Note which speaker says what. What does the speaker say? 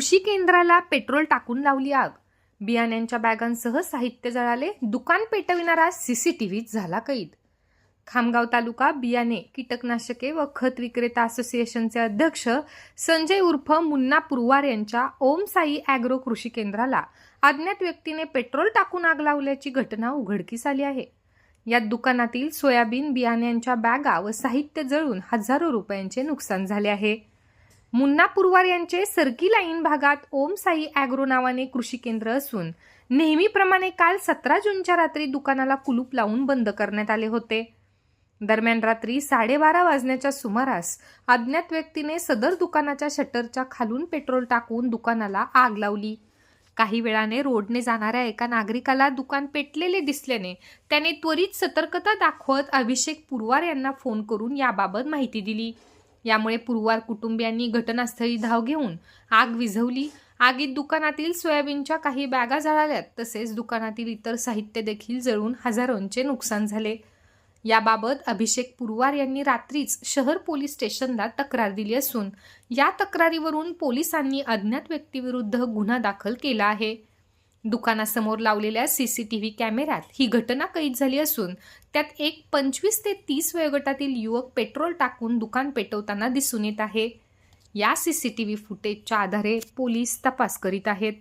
Speaker 1: कृषी केंद्राला पेट्रोल टाकून लावली आग. बियाण्यांच्या बॅगांसह साहित्य जळाले दुकान पेटविणारा सीसीटीव्हीत झाला कैद. खामगाव तालुका बियाणे कीटकनाशके व खत विक्रेता असोसिएशनचे अध्यक्ष संजय उर्फ मुन्ना पुरवार यांच्या ओम साई ॲग्रो कृषी केंद्राला अज्ञात व्यक्तीने पेट्रोल टाकून आग लावल्याची घटना उघडकीस आली आहे. यात दुकानातील सोयाबीन बियाण्यांच्या बॅगा व साहित्य जळून हजारो रुपयांचे नुकसान झाले आहे. मुन्ना पुरवार यांचे सरकी लाईन भागात ओम साई अॅग्रो नावाने कृषी केंद्र असून नेहमीप्रमाणे काल सतरा जूनच्या रात्री दुकानाला कुलूप लावून बंद करण्यात आले होते. दरम्यान रात्री साडेबारा वाजण्याच्या सुमारास अज्ञात व्यक्तीने सदर दुकानाच्या शटरच्या खालून पेट्रोल टाकून दुकानाला आग लावली. काही वेळाने रोडने जाणाऱ्या एका नागरिकाला दुकान पेटलेले दिसल्याने त्याने त्वरित सतर्कता दाखवत अभिषेक पुरवार यांना फोन करून याबाबत माहिती दिली. यामुळे पुरवार कुटुंबियांनी घटनास्थळी धाव घेऊन आग विझवली. आगीत दुकानातील सोयाबीनच्या काही बॅगा जळाल्यात तसेच दुकानातील इतर साहित्य देखील जळून हजारोंचे नुकसान झाले. याबाबत अभिषेक पुरवार यांनी रात्रीच शहर पोलीस स्टेशनला तक्रार दिली असून या तक्रारीवरून पोलिसांनी अज्ञात व्यक्तीविरुद्ध गुन्हा दाखल केला आहे. दुकानासमोर लावलेल्या सीसीटीव्ही कॅमेऱ्यात ही घटना कैद झाली असून त्यात एक पंचवीस ते तीस वयोगटातील युवक पेट्रोल टाकून दुकान पेटवताना दिसून येत आहे. या सीसीटीव्ही फुटेजच्या आधारे पोलीस तपास करीत आहेत.